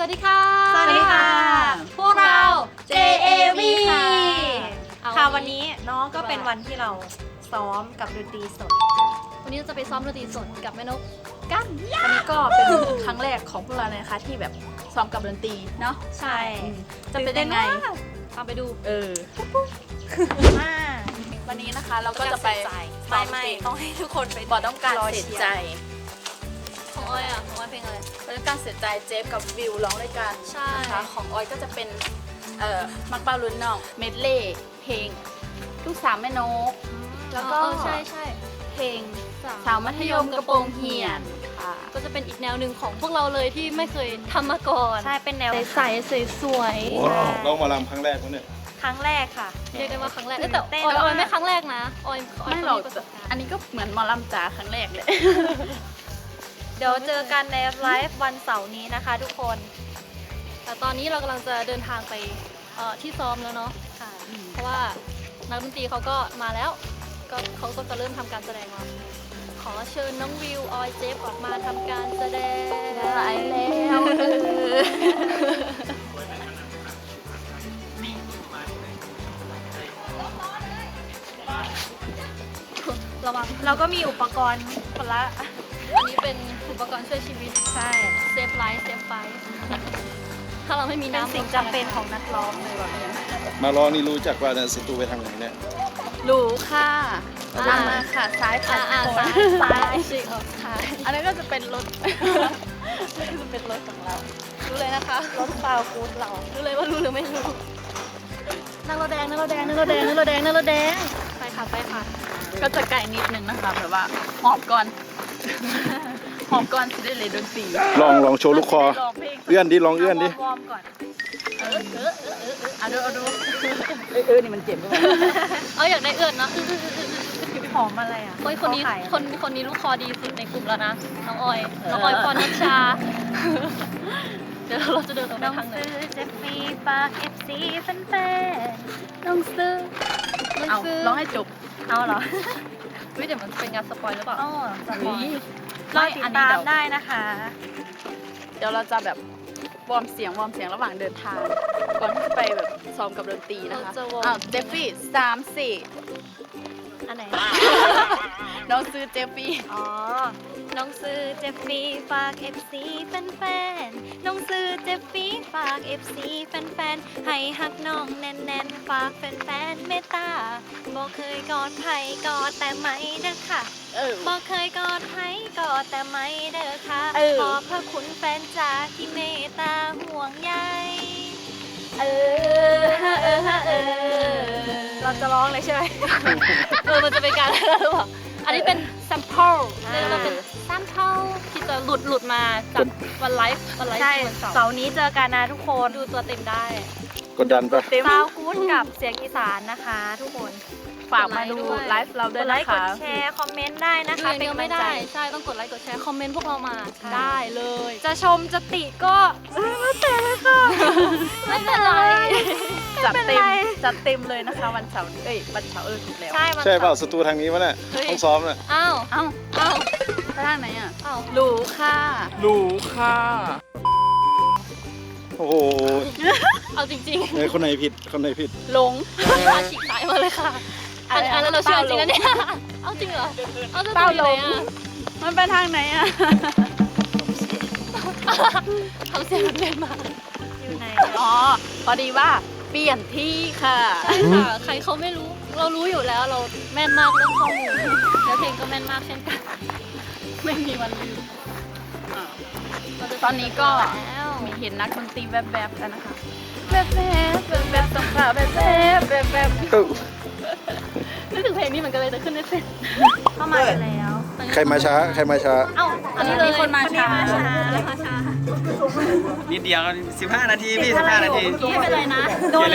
สวัสดีค่ะ สวัสดีค่ะ พวกเรา JAV ค่ะเอาค่ะวันนี้เนาะก็เป็นวันที่เราซ้อมกับดนตรีสด วันนี้เราจะไปซ้อมดนตรีสดกับแม่นกกันอันนี้ก็เป็นครั้งแรกของพวกเราเลยนะคะที่แบบซ้อมกับดนตรีเนาะ ใช่ จะเป็นยังไง ตามไปดู เออมากวันนี้นะคะเราก็จะไปไม่ไม่ต้องให้ทุกคนไปบอต้องการรอเสียเชียร์ใจข องออยอะของออยเพลงอะไรบอต้องการเสียใจเจฟกับวิวร้องด้วยกันใช่ นะคะของออยก็จะเป็นเอ่อมักเป้าลุ้นน้องเมดเล่เพลงลูกสาวแม่นก แล้วก็เออใช่ใช่เพลงสาวมัธยมกระโปรงเหี่ยนค่ะก็จะเป็นอีกแนวหนึ่งของพวกเราเลยที่ไม่เคยทำมาก่อนใช่เป็นแนวใสๆสวยลองมาลำครั้งแรกมั้งเนี่ยครั้งแรกค่ะๆเรียกได้ว่าครั้งแรกเอ้ยแต่เต้นออยแล้วออยอะไม่ครั้งแรกนะออยออยไม่หรอกเคยประสบการณ์ อันนี้ก็เหมือนหมอลำจ๋าครั้งแรกเลย เดี๋ยวเจอกันในไลฟ์วันเสาร์นี้นะคะทุกคน แต่ตอนนี้เรากำลังจะเดินทางไปเอ่อที่ซ้อมแล้วเนาะค่ะ เพราะว่านักดนตรีเขาก็มาแล้ว ก็เขาก็จะเริ่มทำการแสดงแล้ว ขอเชิญน้องวิวออยเจฟออกมาทำการแสดงได้แล้วเออระวังเราก็มีอุปกรณ์คนละอันนี้ เป็นอุปกรณ์ช่วยชีวิต ใช่ เซฟไลฟ์เซฟไฟถ้าเราไม่มีเป็นน้ำสิ่งจำเป็นของนักร้องเลยแบบนี้มาร้องนี่รู้จักว่าเนี่ยสตูไปทางไหนเนี่ย รู้ค่ะอ่าตามมาค่ะ ซ้ายอ่าค่ะอ่าทุกคนซ้ายซ้ายสิเออซ้ายอันนี้นก็จะเป็นรถนี่ก็จะเป็นรถของเรา รู้เลยนะคะ รถฟาวฟูดเรา รู้เลยว่ารู้หรือไม่รู้นั่งรถแดงนั่งรถแดงนั่งรถแดงนั่งรถแดงนั่งรถแดง ไปค่ะไปค่ะ ก็จะไกลนิดนึงนะคะแบบว่าหอบก่อน หอบก่อนจะได้เลยดนตรีลองลองโชว์ลูกคอลองเพลงเอื้อนดิลองเอื้อนดิ วอร์มก่อนเออเออเออเออเออเอาดูเอาดูเออเออนี่มันเจ็บด้วย เอาอยากได้เอื้อนเนาะหอมอะไรอะโอ้ยคนนี้เขาขายคนคนนี้ลูกคอดีสุดในกลุ่มแล้วนะ น้องออยน้องออยปอนนัชชา เดี๋ยวเราจะเดินออกไปน้องทางไหนซื้อเจฟฟี่ฝากเอฟซีแฟนน้องซื้อเอาร้องให้จบๆเอาเหรอเฮ้ยเดี๋ยวมันจะเป็นงานสปอยหรือเปล่า อ๋อสปอยเฮ้ยรอติดอันนี้ตามเดี๋ยวได้นะคะ เดี๋ยวเราจะแบบวอร์มเสียงวอร์มเสียงระหว่างเดินทาง ก่อนที่จะไปแบบซ้อมกับดนตรีนะคะเราจะวอร์ม อ้าวเจฟฟี่สามสี่อันไหน น้องซื้อเจฟฟี่อ๋อ น้องซื้อเจฟฟี่ฝาก FC แฟนๆน้องซื้อเจฟฟี่ฝาก FC แฟนๆให้หักน้องแน่นๆ ฝากแฟนๆเมตตาบอกเคยกอดไผ่กอดแต่ไม่เด้อค่ะเออ บอกเคยกอดไผ่กอดแต่ไม่เด้อค่ะเออ ขอบพระคุณแฟนจ๋าที่เมตตาห่วงใยเออฮะเออฮะเออเราจะร้องเลยใช่ไหม เออมันจะเป็นการอะไรหรือเปล่า อันนี้เป็น sample อ่าเรียกว่าเป็น sample ที่จะหลุดหลุดมาจากวันไลฟ์วันไลฟ์ใช่ที่วันเสาร์เสาร์นี้เจอกันนะทุกคนดูตัวเต็มได้กดดันปะ เต็ม ซาวกู๊ดกับเสียงอีสานนะคะ ทุกคน ฝากมาดูไลฟ์เรากด้วยดไลนะค์กคะดแชร์คอมเมนต์ได้นะดูคะอย่างเดียวไม่ได้ ใช่ ต้องกดไลค์ กดแชร์ คอมเมนต์พวกเรามาได้เลย จะชมจะติก็เออแล้วแต่เลยค่ะไม่เป็นไร จัดเต็มไม่เป็นไรจัดเต็มเลยนะคะ วันเสาร์นี้เอ้ยวันเสาร์เออถูกแล้ว ใช่มันใช่เปล่าสตูทางนี้วะเนี่ยเฮ้ยต้องซ้อมน่ะ อ้าว เอ้าอ้าวไปทางไหนอะอ้าว รู้ค่ะ รู้ค่ะ โอ้โหเอาจริงไหนคนไหนผิดคนไหนผิดหลงๆพาฉีกสายมาเลยค่ะ อันอะไรอันนั้นเราเชื่อจริงนะเต้าหลงเนี่ย เอาจริงเหรอ เอาจะเต้าตีหลเลยงอะมันไปทางไหนอะ ทำเสียงเล่นมาอยู่ไหนอ๋อ พอดีว่าเปลี่ยนที่ค่ะ ใช่ค่ะ ใครเขาไม่รู้ เรารู้อยู่แล้วเราแม่นมากเรื่องข้อมูลแล้วเพลงก็แม่นมากเช่นกัน ไม่มีวันลืมอ่าเราจะตอนนี้ก็แล้วมีเห็นนักดนตรีแวบๆแล้วนะคะ แวบๆแวบๆต้องข่าวแวบๆแวบ นึกถึงเพลงนี้เหมือนกันเลยแต่ขึ้นไม่เป็นเข้ามากันแล้วใครมาช้า ใครมาช้า เอ้าอันนี้เลยมีคนมาช้าคนนี้มาช้ามาช้านิดเดียวก็15 นาทีพี่15 นาทีไม่เป็นไรนะโดน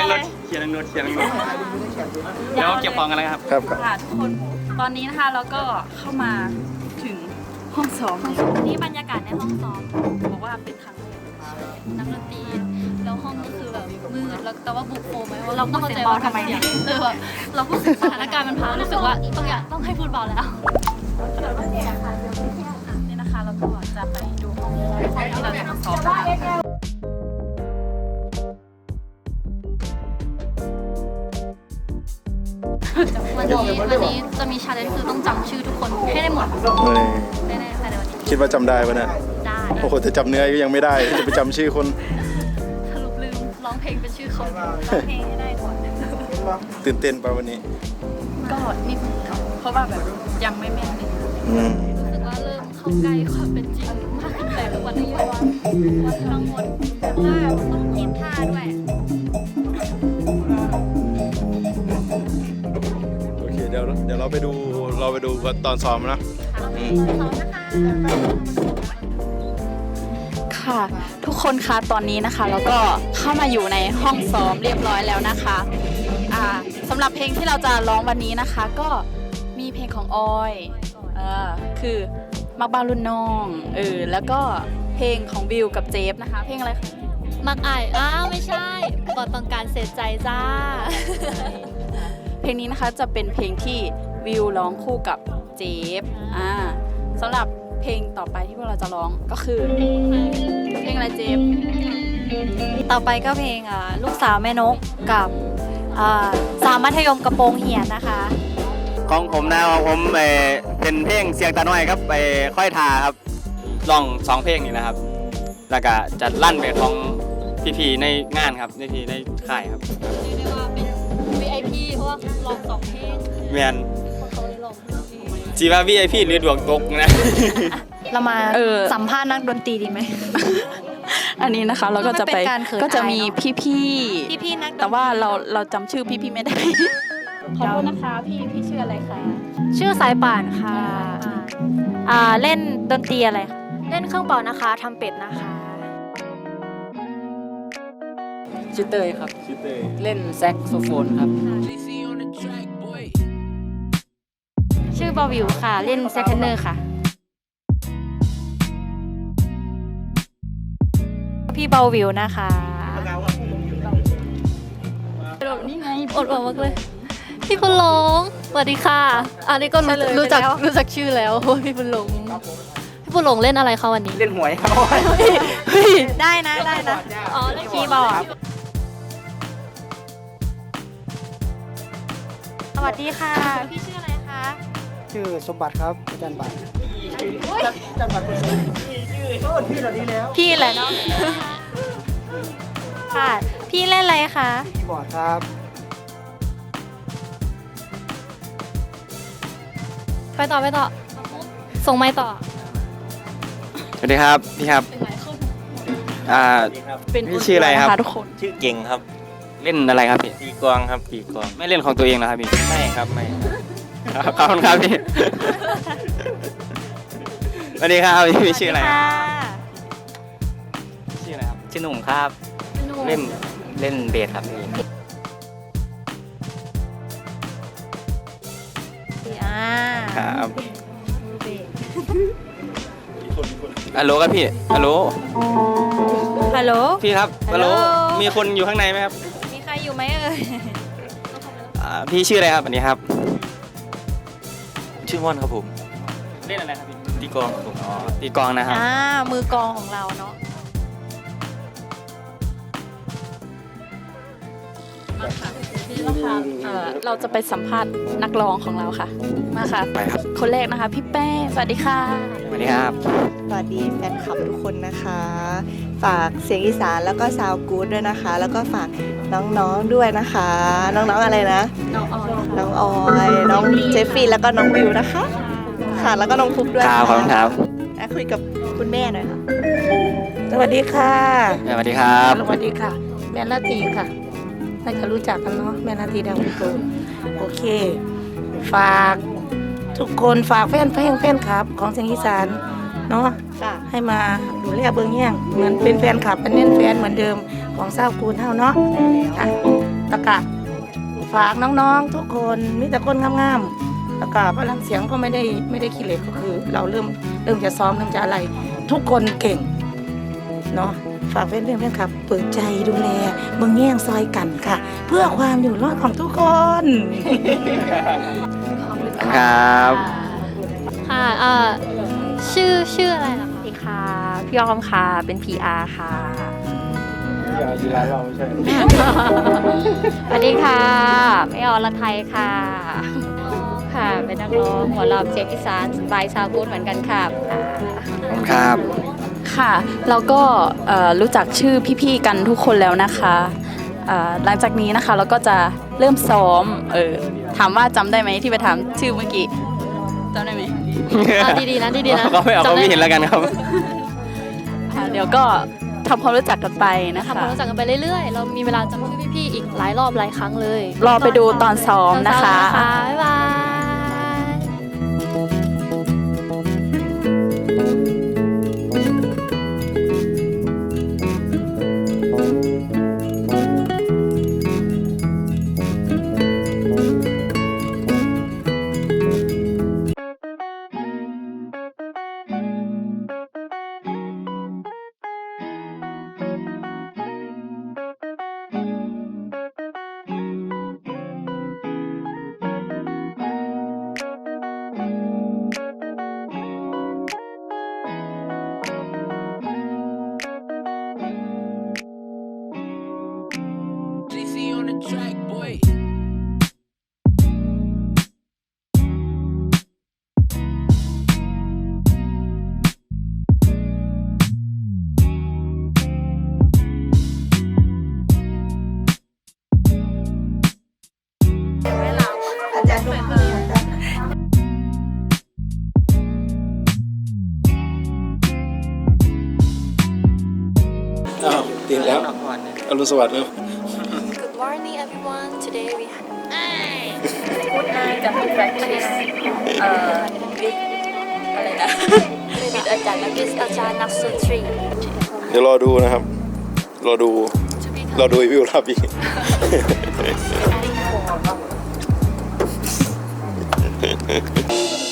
เขียนอะไรเรื่องรถเขียนเรื่องรถเขียนเรื่องรถเดี๋ยวเก็บของกันแล้วครับครับครับค่ะทุกคนตอนนี้นะคะเราก็เข้ามาถึงห้องซ้อมนี่บรรยากาศในห้องซ้อมบอกว่าเป็นครั้งแรก นักดนตรีแล้วห้องก็คือแบบมืดแล้วแต่ว่าบุกโฟมไหมว่าเราต้องเข้าใจว่าทำไมเนี่ยเออแบบเราพูดถึงสถานการณ์มันพังรู้สึกว่าต้องอยากต้องให้พูดเบาแล้วนี่นะคะเราก็จะไปดูห้องห้องที่เราจะมาซ้อบกันวันนี้วันนี้จะมีชาเลนจ์คือต้องจำชื่อทุกคนให้ได้หมดแน่ๆภายในวันนี้คิดว่าจำได้ปะเนี่ย โอ้โหแต่จำเนื้อก็ยังไม่ได้ จะไปจำชื่อคน สรุปลืมร้องเพลงเป็นชื่อเขาร้องเพลงให้ได้ก่อน ตื่นเต้นปะวันนี้ ก็นิดนึงครับเพราะว่าแบบยังไม่แม่นเลยอืมรู้สึกว่าเริ่มเข้าใกล้ความเป็นจริงมากขึ้นแต่ละวันนี้ว่าว่าทั้งหมดว่าต้องเห็นท่าด้วย โอเค เดี๋ยวเดี๋ยวเราไปดูเราไปดูกันตอนซ้อมนะอืมค่ะ ทุกคนคะตอนนี้นะคะ แล้วก็เข้ามาอยู่ในห้องซ้อมเรียบร้อยแล้วนะคะอ่าสำหรับเพลงที่เราจะร้องวันนี้นะคะ ก็มีเพลงของออยเออคือมักบ้านรุ่นน้องเออแล้วก็เพลงของวิวกับเจฟนะคะ เพลงอะไรคะมักอายอ้าวไม่ใช่บอต้องการเสียใจจ้า เพลงนี้นะคะจะเป็นเพลงที่วิวร้องคู่กับเจฟอ่า สำหรับเพลงต่อไปที่พวกเราจะร้องก็คือ เพลงอะไรเจฟต่อไปก็เพลงอ่าลูกสาวแม่นกกับอ่าสาวมัธยมกระโปรงเหียนนะคะ ของผมนะของผมเอ่อเป็นเพลงเสียงตาน้อยครับไปค่อยทาครับลองสองเพลงนี่นะครับ แล้วก็จะลั่นไปของพี่ๆในงานครับพี่ๆในค่ายครับเรียกได้ว่าเป็น VIP เพราะว่าร้องสองเพลง แมน งจีว่า VIP หรือดวงตกนะ เรามาเออ สัมภาษณ์นักดนตรีดีไหม อันนี้นะคะเราก็จะไปมันเป็นการเขินก็จะมีอายเนอะพี่พี่ๆนักดนตรีๆแต่ว่าเราเราจำชื่อพี่ๆไม่ได้ ขอโทษนะคะ พี่พี่ชื่ออะไรคะชื่อสายป่านค่ะอ่าเล่นดนตรีอะไรคะเล่นเครื่องเป่านะคะทำเป็ดนะคะ ชื่อเตยครับเล่นแซกโซโฟนครับ ชื่อบาวิวค่ะ เล่นแซคเทนเนอร์ค่ะ พี่เบาวิวนะคะนี่ไงอดอมากเลย พี่บุญหลงสวัสดีค่ะ อันนี้ก็รู้เฉลยไปรู้จักแล้วรู้จักชื่อแล้วโอ้ยพี่บุญหลงพี่บุญหลงเล่นอะไรคะวันนี้ เล่นหวยครับได้นะได้นะ อ๋อเล่นคีย์บอร์ดสวัสดีค่ะพี่ชื่อ ชื่อสมบัติครับอาจารย์บัตรย์บัติคนสุดที่แล้วพี่แหละเนาะค่ะ พี่เล่นอะไรคะคีย์บอร์ดครับ ไปต่อไปต่อ ส่งไม้ต่อ สวัสดีครับ พี่ครับอ่าเป็นพี่ชื่ออะไรครับทุกคนชื่อเก่งครับ เล่นอะไรครับพี่ตีกลองครับตีกลอง ไม่เล่นของตัวเองนะครับพี่ไม่ครับไม่ ขอบคุณครับพี่สวัสดีครับพี่พี่ชื่ออะไรครับค่ะชื่ออะไรครับชื่อหนุ่มครับเล่นเล่นเบสครับพี่อ่าครับฮัลโหลครับพี่ฮัลโหลฮัลโหล พี่ครับฮัลโหลฮัลโหลมีคนอยู่ข้างในไหมครับ มีใครอยู่ไหมเอ่ย อ่าพี่ชื่ออะไรครับอันนี้ครับ ชื่อม่อนครับผมเล่นอะไรครับพี่ตีกลองครับผมอ๋อตีกลองนะครับ อ่ามือกลองของเราเนาะนี่นะคะเอ่อเราจะไปสัมภาษณ์นักร้องของเราค่ะ มาค่ะ ไปครับ คนแรกนะคะ พี่แป้งสวัสดีค่ะ สวัสดีครับ สวัสดีแฟนคลับทุกคนนะคะ ฝากเสียงอีสานแล้วก็ซาวกู๊ดด้วยนะคะ แล้วก็ฝากน้องๆด้วยนะคะ น้องๆอะไรนะ น้องออยน้องออยน้องเจฟฟี่แล้วก็น้องวิวนะคะ ค่ะแล้วก็น้องฟุกด้วยครับขอบคุณครับอะคุยกับคุณแม่หน่อยค่ะสวัสดีค่ะ สวัสดีครับ สวัสดีค่ะ แม่นาทีค่ะ น่าจะรู้จักกันเนาะแม่นาทีดาวโตโอเค ฝากทุกคนฝากแฟนเพลงแฟนคลับ ของเสียงอีสาน เนาะค่ะให้มาดูแลเบิ้งแย่งเหมือนเป็นแฟนคลับเป็นเน้นแฟนเหมือนเดิมของเศร้ากูนเท่าเนาะค่ะตะกะฝากน้องๆ ทุกคนมีแต่คนงามๆแล้วก็พลังเสียงก็ไม่ได้ไม่ได้ขี้เหล็กก็คือ เราเริ่มเริ่มจะซ้อมเริ่มจะอะไร ทุกคนเก่งเนาะฝากเพื่อนเพื่อนๆครับ เปิดใจดูแลเมืองแย่งซอยกันค่ะ เพื่อความอยู่รอดของทุกคนครับ ค่ะอ่า ชื่อชื่ออะไรนะคะสวัสดีค่ะ พี่ออมค่ะ เป็น PR ค่ะพกีฬาเราไม่ใช่สวัสดีค่ะไม่อรไทยค่ะ ค่ะ เป็นนักร้องหมอลำเสียงอีสานบายชาวกูดเหมือนกันค่ะค่ะขอบคุณครับ ค่ะเราก็เอ่อรู้จักชื่อพี่ๆกันทุกคนแล้วนะคะเอ่อหลังจากนี้นะคะเราก็จะเริ่มซ้อม เออถามว่าจำได้ไหมที่ไปถามชื่อเมื่อกี้จำได้ไหม อะดีๆนะดีๆนะก็ไม่เอาจำก็ได้ไม่เห็นแล้วกันครับอะ เดี๋ยวก็ทำความรู้จักกันไปนะคะทำความรู้จักกันไปเรื่อยๆ เรามีเวลาจำชื่อพี่ๆ อีกหลายรอบหลายครั้งเลยรอไปดูตอนซ้อมนะคะ ตอซ้อมบ๊ายบายอาจารย์ ลงมืออาจารย์อ้าวตื่นแล้วอรุณสวัสดิ์เนอะ morning everyone today we have พูดง่ายจะมี practice เอ่อ with อะไรนะ with อาจารย์นัก with อาจารย์นักดนตรีเดี๋ยวรอดูนะครับ รอดู รอดูวิวลาบีเข้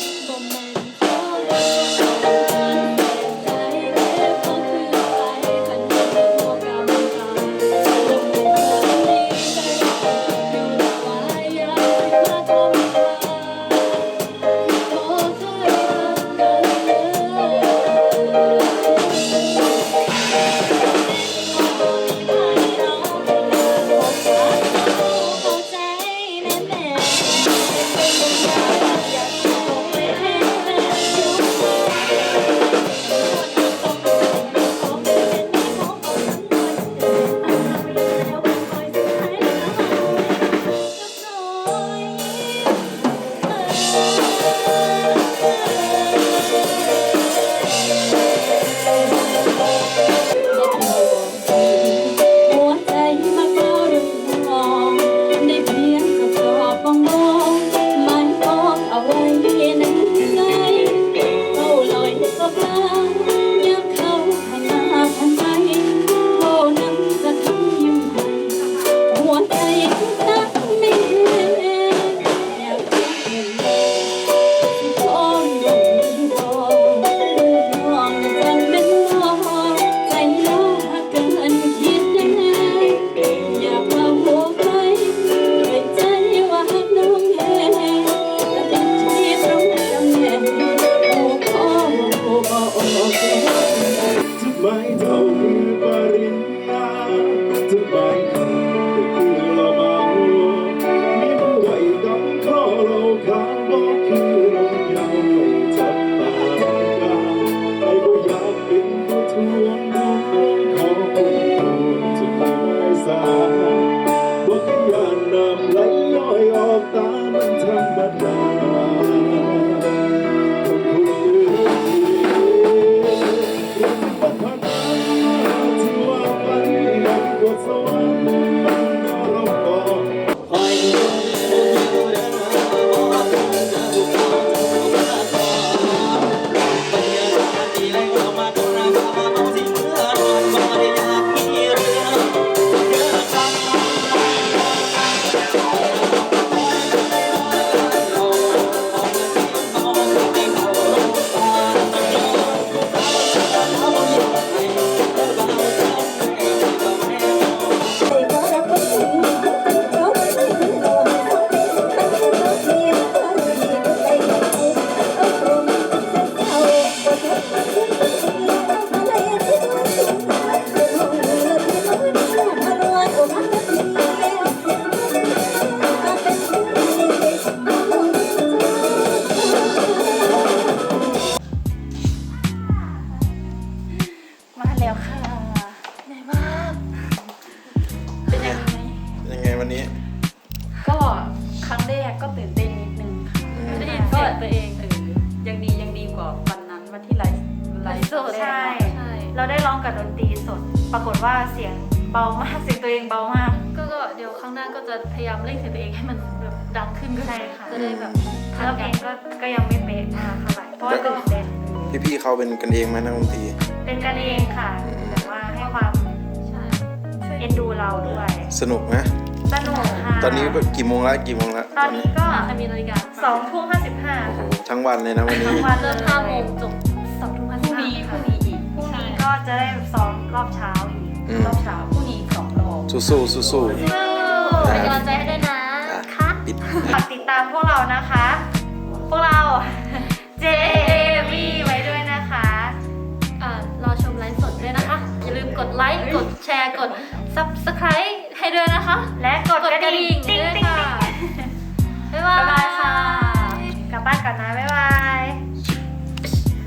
เราได้ร้องกับดนตรีสด ปรากฏว่าเสียงเบามากเสียงตัวเองเบามาก ก็ก็เดี๋ยวครั้งหน้าก็จะพยายามเร่งเสียงตัวเองให้มันแบบดังขึ้นก็ใช่ได้ค่ะจะได้แบบทัแล้วนเพกัลนงก็ก็ยังไม่เป๊ะมากเท่าไหร่เพราะว่าตื่นเต้นพี่ๆเขาเป็นกันเองไหมนักดนตรีเป็นกันเองค่ะแต่ว่าให้ความใช่เอ็นดูเราด้วยสนุกนะสนุกค่ะตอนนี้กี่โมงแล้วกี่โมงแล้วตอนนี้ก็จะมีนาฬิกาสองทุ่มห้าสิบห้าโอ้โหค่ะทั้งวันเลยนะวันนี้ทั้งวันเริ่มห้าโมงจบสองทุ่มห้าพสิรุ่บ จะได้ซ้อมรอบเช้าอีกรอบเช้าพรุ่งนี้สองรอบ สู้สู้สู้สู้ๆ เป็นกำลังใจให้ด้วยนะค่ะฝากติดตามพวกเรานะคะ พวกเรา JAV ไว้ด้วยนะคะรอชมไลฟ์สดด้วยนะคะ อย่าลืมกดไลค์ กดแชร์ กด subscribe ให้ด้วยนะคะ และกดกระดิ่งด้วยค่ะ บ๊ายบายค่ะ ค่ะ กลับบ้านก่อนนะ บ๊ายบาย